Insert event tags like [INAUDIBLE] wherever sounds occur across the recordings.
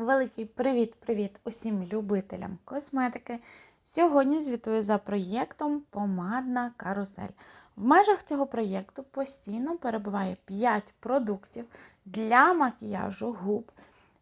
Великий привіт-привіт усім любителям косметики. Сьогодні звітую за проєктом Помадна карусель. В межах цього проєкту постійно перебуває 5 продуктів для макіяжу губ,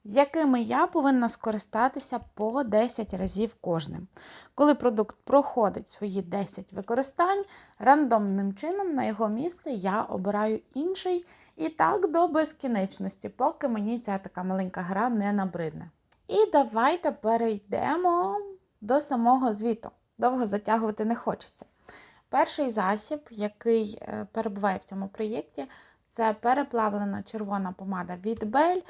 якими я повинна скористатися по 10 разів кожним. Коли продукт проходить свої 10 використань, рандомним чином на його місце я обираю інший. І так до безкінечності, поки мені ця така маленька гра не набридне. І давайте перейдемо до самого звіту. Довго затягувати не хочеться. Перший засіб, який е, перебуває в цьому проєкті, це переплавлена червона помада від. Е,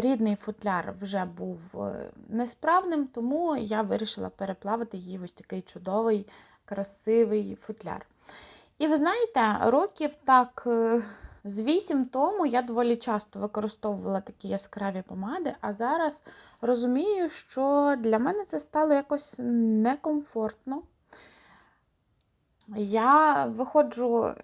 Рідний футляр вже був е, несправним, тому я вирішила переплавити її в ось такий чудовий, красивий футляр. І ви знаєте, років так. З 8 тому я доволі часто використовувала такі яскраві помади, а зараз розумію, що для мене це стало якось некомфортно. Я виходжу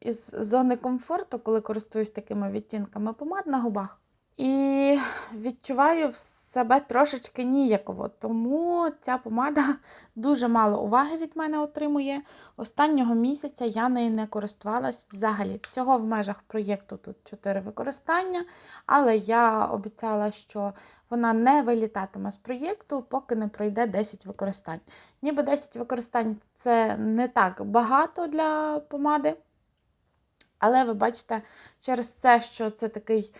із зони комфорту, коли користуюсь такими відтінками помад на губах. І відчуваю себе трошечки ніяково, тому ця помада [LAUGHS] дуже мало уваги від мене отримує. Останнього місяця я нею не користувалась взагалі. Всього в межах проєкту тут 4 використання, але я обіцяла, що вона не вилітатиме з проєкту, поки не пройде 10 використань. Ніби 10 використань це не так багато для помади. Але ви бачите, через це, що це такий.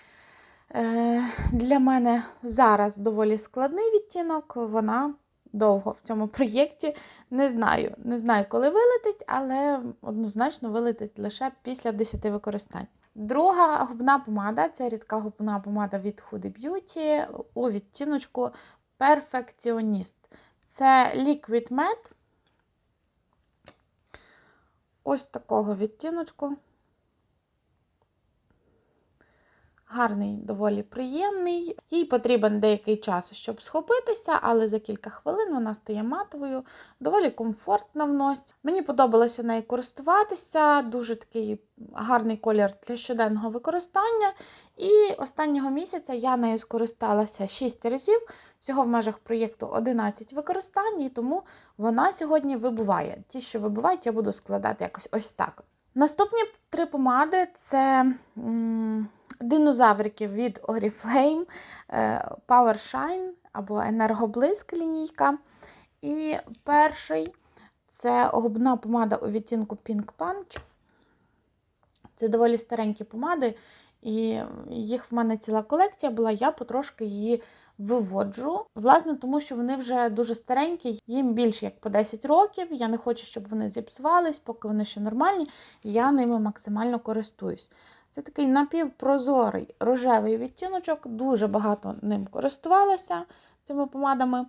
Для мене зараз доволі складний відтінок, вона довго в цьому проєкті. Не знаю, не знаю, коли вилетить, але однозначно вилетить лише після 10 використань. Друга губна помада це рідка губна помада від Huda Beauty у відтіночку Perfectionist. Це Liquid Matte. Ось такого відтіночку. Гарний, доволі приємний. Їй потрібен деякий час, щоб схопитися, але за кілька хвилин вона стає матовою, доволі комфортно в носі. Мені подобалося нею користуватися, дуже такий гарний колір для щоденного використання. І останнього місяця я нею скористалася 6 разів, всього в межах проєкту 11 використань, і тому вона сьогодні вибуває. Ті, що вибувають, я буду складати якось ось так. Наступні три помади це динозавриків від Oriflame, е, Power Shine або енергоблиск лінійка. І перший це губна помада у відтінку Pink Punch. Це доволі старенькі помади, і їх в мене ціла колекція була, я потрошки її виводжу. Власне, тому що вони вже дуже старенькі, їм більше як по 10 років. Я не хочу, щоб вони зіпсувались, поки вони ще нормальні, я ними максимально користуюсь. Це такий напівпрозорий рожевий відтіночок, дуже багато ним користувалася цими помадами,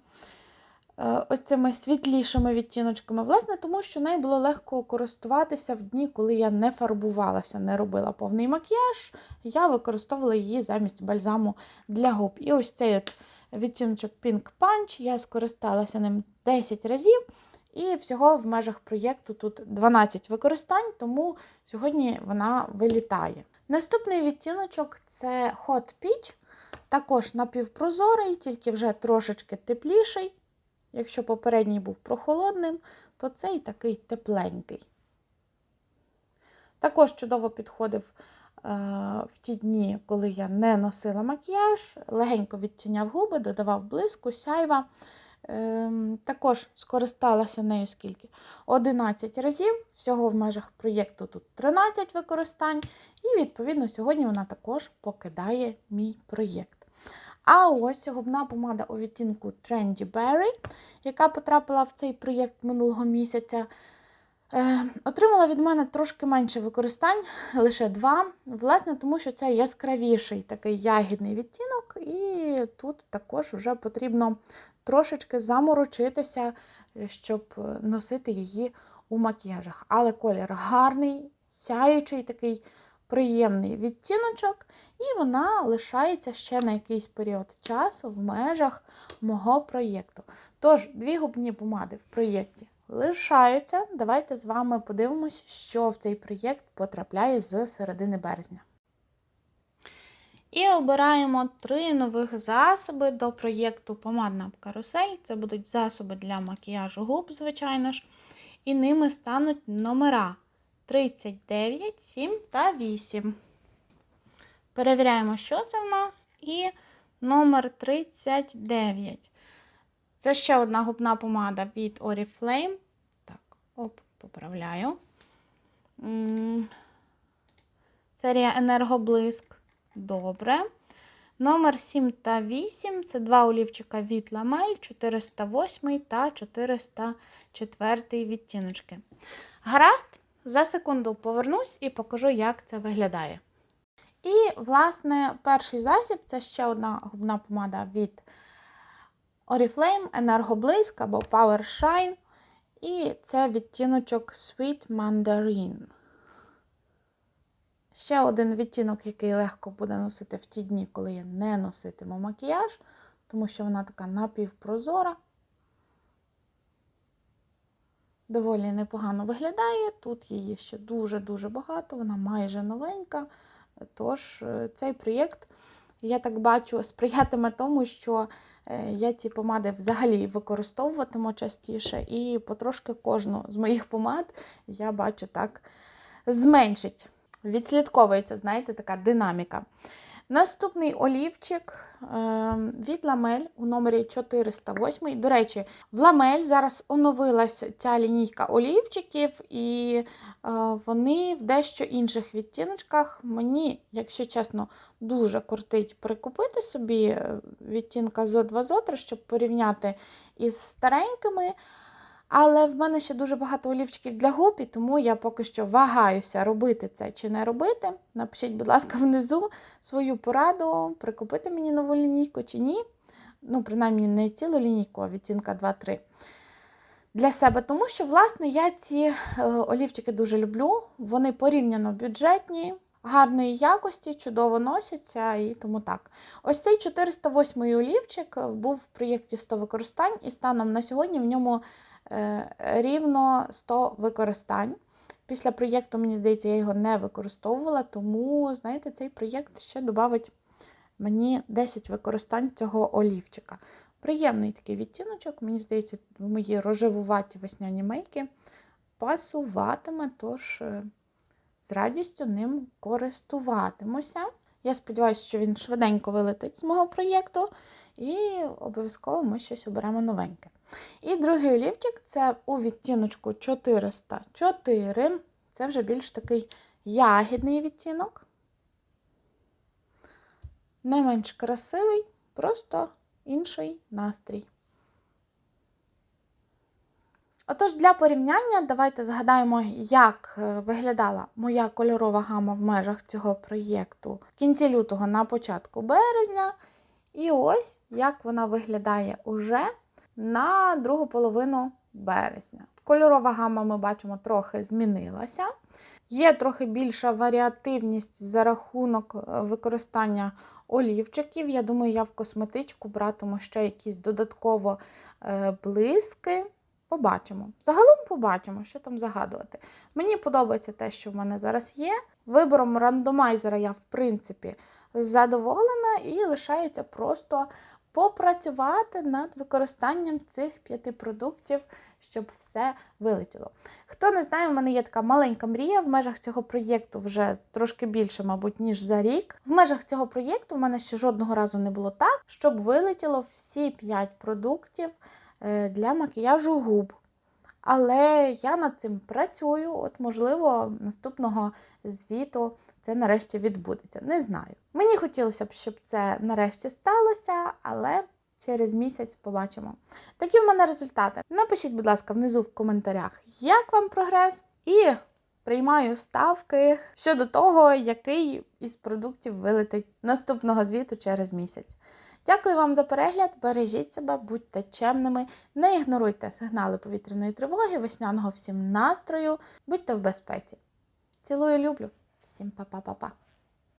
е, ось цими світлішими відтіночками. Власне, тому що нею було легко користуватися в дні, коли я не фарбувалася, не робила повний макіяж. Я використовувала її замість бальзаму для губ. І ось цей от відтіночок Pink Punch, я скористалася ним 10 разів. І всього в межах проєкту тут 12 використань, тому сьогодні вона вилітає. Наступний відтіночок це Hot Peach, також напівпрозорий, тільки вже трошечки тепліший. Якщо попередній був прохолодним, то цей такий тепленький. Також чудово підходив е, в ті дні, коли я не носила макіяж, легенько відтіняв губи, додавав блиску, сяйва. Ем, також скористалася нею скільки? 11 разів, всього в межах проєкту тут 13 використань, і, відповідно, сьогодні вона також покидає мій проєкт. А ось губна помада у відтінку Trendy Berry, яка потрапила в цей проєкт минулого місяця. Е, Отримала від мене трошки менше використань, лише два. Власне, тому що це яскравіший такий ягідний відтінок, і тут також вже потрібно трошечки заморочитися, е, щоб е, носити її у макіяжах. Але колір гарний, сяючий такий приємний відтіночок, і вона лишається ще на якийсь період часу в межах мого проєкту. Тож, дві губні помади в проєкті лишаються. Давайте з вами подивимося, що в цей проєкт потрапляє з середини березня. І обираємо три нових засоби до проєкту Помадна карусель. Це будуть засоби для макіяжу губ, звичайно ж. І ними стануть номера 39, 7 та 8. Перевіряємо, що це в нас. І номер 39. Це ще одна губна помада від Oriflame. Так, оп, поправляю. Серія Енергоблиск. Добре. Номер 7 та 8 це два олівчика від Ламель, 408 та 404 відтіночки. Гаразд, за секунду повернусь і покажу, як це виглядає. І, власне, перший засіб це ще одна губна помада від Oriflame Енергоблиск або Power Shine. І це відтіночок Sweet Mandarin. Ще один відтінок, який легко буде носити в ті дні, коли я не носитиму макіяж, тому що вона така напівпрозора. Доволі непогано виглядає. Тут її ще дуже-дуже багато, вона майже новенька. Тож е, цей проєкт, я так бачу, сприятиме тому, що е, я ці помади взагалі використовуватиму частіше, і потрошки кожну з моїх помад я бачу так зменшить. Відслідковується, знаєте, така динаміка. Наступний олівчик е, від Ламель у номері 408. До речі, в Ламель зараз оновилася ця лінійка олівчиків, і е, вони в дещо інших відтіночках. Мені, якщо чесно, дуже кортить прикупити собі е, відтінка зо 2 зо 3 щоб порівняти із старенькими. Але в мене ще дуже багато олівчиків для губ, і тому я поки що вагаюся, робити це чи не робити. Напишіть, будь ласка, внизу свою пораду, прикупити мені нову лінійку чи ні. Ну, принаймні, не цілу лінійку, а відтінка 2-3. Для себе, тому що, власне, я ці е, олівчики дуже люблю. Вони порівняно бюджетні, гарної якості, чудово носяться і тому так. Ось цей 408 олівчик був в проєкті 100 використань, і станом на сьогодні в ньому рівно 100 використань. Після проєкту, мені здається, я його не використовувала, тому, знаєте, цей проєкт ще додавить мені 10 використань цього олівчика. Приємний такий відтіночок, мені здається, в мої рожевуваті весняні мейки пасуватиме, тож е, з радістю ним користуватимуся. Я сподіваюся, що він швиденько вилетить з мого проєкту, і обов'язково ми щось оберемо новеньке. І другий олівчик це у відтіночку 404. Це вже більш такий ягідний відтінок. Не менш красивий, просто інший настрій. Отож, для порівняння, давайте згадаємо, як е, виглядала моя кольорова гама в межах цього проєкту в кінці лютого на початку березня. І ось як вона виглядає уже на другу половину березня. Кольорова гама, ми бачимо, трохи змінилася. Є трохи більша варіативність за рахунок е, використання олівчиків. Я думаю, я в косметичку братиму ще якісь додатково е, блиски. Побачимо. Загалом побачимо, що там загадувати. Мені подобається те, що в мене зараз є. Вибором рандомайзера я, в принципі, задоволена і лишається просто попрацювати над використанням цих п'яти продуктів, щоб все вилетіло. Хто не знає, в мене є така маленька мрія в межах цього проєкту вже трошки більше, мабуть, ніж за рік. В межах цього проєкту в мене ще жодного разу не було так, щоб вилетіло всі п'ять продуктів е, для макіяжу губ. Але я над цим працюю. От, можливо, наступного звіту це нарешті відбудеться. Не знаю. Мені хотілося б, щоб це нарешті сталося, але через місяць побачимо. Такі в мене результати. Напишіть, будь ласка, внизу в коментарях, як вам прогрес, і приймаю ставки щодо того, який із продуктів вилетить наступного звіту через місяць. Дякую вам за перегляд, бережіть себе, будьте чемними, не ігноруйте сигнали повітряної тривоги, весняного всім настрою, будьте в безпеці. Цілую, люблю, всім па-па-па-па.